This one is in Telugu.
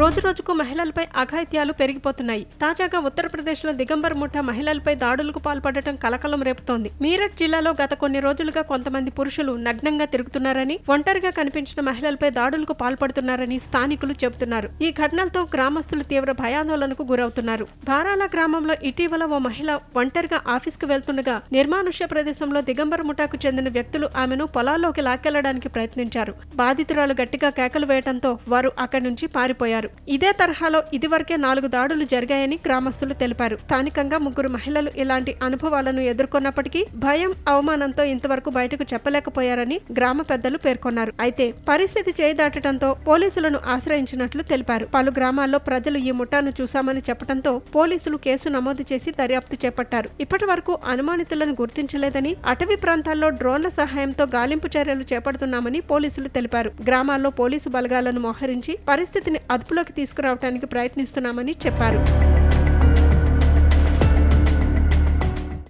రోజు రోజుకు మహిళలపై అఘాయిత్యాలు పెరిగిపోతున్నాయి. తాజాగా ఉత్తరప్రదేశ్లో దిగంబర్ ముఠా మహిళలపై దాడులకు పాల్పడటం కలకలం రేపుతోంది. మీరట్ జిల్లాలో గత కొన్ని రోజులుగా కొంతమంది పురుషులు నగ్నంగా తిరుగుతున్నారని ఒంటరిగా కనిపించిన మహిళలపై దాడులకు పాల్పడుతున్నారని స్థానికులు చెబుతున్నారు. ఈ ఘటనలతో గ్రామస్తులు తీవ్ర భయాందోళనకు గురవుతున్నారు. భారాల గ్రామంలో ఇటీవల ఓ మహిళ ఒంటరిగా ఆఫీస్కు వెళ్తుండగా నిర్మానుష్య ప్రదేశంలో దిగంబర ముఠాకు చెందిన వ్యక్తులు ఆమెను పొలాల్లోకి లాక్కెళ్ళడానికి ప్రయత్నించారు. బాధితురాలు గట్టిగా కేకలు వేయడంతో వారు అక్కడి నుంచి పారిపోయారు. ఇదే తరహాలో ఇదివరకే నాలుగు దాడులు జరిగాయని గ్రామస్తులు తెలిపారు. స్థానికంగా ముగ్గురు మహిళలు ఇలాంటి అనుభవాలను ఎదుర్కొన్నప్పటికీ భయం అవమానంతో ఇంతవరకు బయటకు చెప్పలేకపోయారని గ్రామ పెద్దలు పేర్కొన్నారు. అయితే పరిస్థితి చేదాటడంతో పోలీసులను ఆశ్రయించినట్లు తెలిపారు. పలు గ్రామాల్లో ప్రజలు ఈ ముఠాను చూశామని చెప్పడంతో పోలీసులు కేసు నమోదు చేసి దర్యాప్తు చేపట్టారు. ఇప్పటి వరకు అనుమానితులను గుర్తించలేదని అటవీ ప్రాంతాల్లో డ్రోన్ల సహాయంతో గాలింపు చర్యలు చేపడుతున్నామని పోలీసులు తెలిపారు. గ్రామాల్లో పోలీసు బలగాలను మోహరించి పరిస్థితిని అదుపులోకి తీసుకురావడానికి ప్రయత్నిస్తున్నామని చెప్పారు.